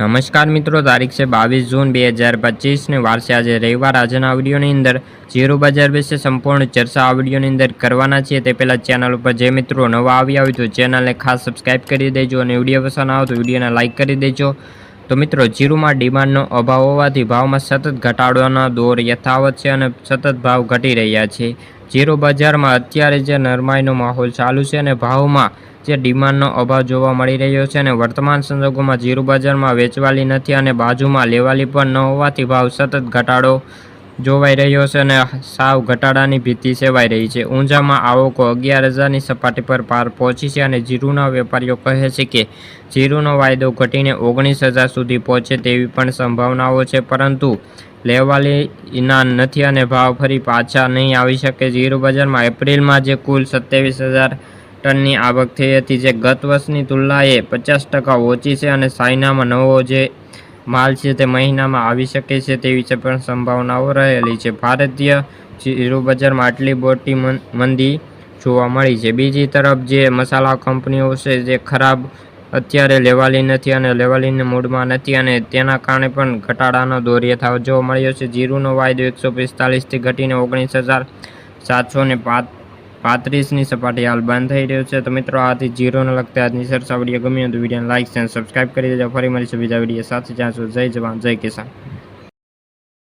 નમસ્કાર મિત્રો, તારીખ છે બાવીસ જૂન બે હજાર પચીસને વારસે આજે રવિવાર. આજના વિડીયોની અંદર જીરો બજાર વિશે સંપૂર્ણ ચર્ચા આ વિડીયોની અંદર કરવાના છીએ. તે પહેલાં ચેનલ ઉપર જે મિત્રો નવા આવ્યા હોય તો ચેનલને ખાસ સબસ્ક્રાઇબ કરી દેજો અને વીડિયો પસંદ આવે તો વિડીયોને લાઇક કરી દેજો. તો મિત્રો, જીરુમાં ડિમાન્ડનો અભાવ હોવાથી ભાવમાં સતત ઘટાડવાનો દોર યથાવત છે અને સતત ભાવ ઘટી રહ્યા છે. બજારમાં અત્યારે જે નરમાઈનો માહોલ ચાલુ છે અને ભાવમાં જે ડિમાન્ડનો અભાવ જોવા મળી રહ્યો છે અને વર્તમાન સંજોગોમાં જીરું બજારમાં વેચવાલી નથી અને બાજુમાં લેવાલી પણ ન હોવાથી ભાવ સતત ઘટાડો જોવાઈ રહ્યો છે અને સાવ ઘટાડાની ભીતિ સેવાઈ રહી છે. ઊંઝામાં આવકો અગિયાર હજારની સપાટી પર પાર પહોંચી છે અને જીરુના વેપારીઓ કહે છે કે જીરુનો વાયદો ઘટીને ઓગણીસ હજાર સુધી પહોંચે તેવી પણ સંભાવનાઓ છે, પરંતુ લેવાલી ઇનામ નથી અને ભાવ ફરી પાછા નહીં આવી શકે. જીરુ બજારમાં એપ્રિલમાં જે કુલ સત્યાવીસ હજાર ટનની આવક થઈ હતી, જે ગત વર્ષની તુલનાએ પચાસ ટકા ઓછી છે અને સાયનામાં નવો જે માલ છે તે મહિનામાં આવી શકે છે તેવી છે પણ સંભાવનાઓ રહેલી છે. ભારતીય જીરું બજારમાં આટલી મોટી મંદી જોવા મળી છે. બીજી તરફ જે મસાલા કંપનીઓ છે, જે ખરાબ અત્યારે લેવાલી નથી અને લેવાલીના મૂડમાં નથી અને તેના કારણે પણ ઘટાડાનો દોર યથાવત જોવા મળ્યો છે જીરુનો વાયદો એકસો પિસ્તાલીસથી ઘટીને ઓગણીસ હજાર સાતસો ને પાંત્રીસની સપાટી હાલ બંધ થઈ રહ્યો છે. તો મિત્રો, આથી જીરોને લગતા આજની સરસા વીડિયો ગમી હોય તો વિડીયોને લાઇક અને સબસ્ક્રાઇબ કરી દેજો. ફરી મળીશું બીજા વીડિયો સાથે. જ્યાં જય જવાન, જય કિસાન.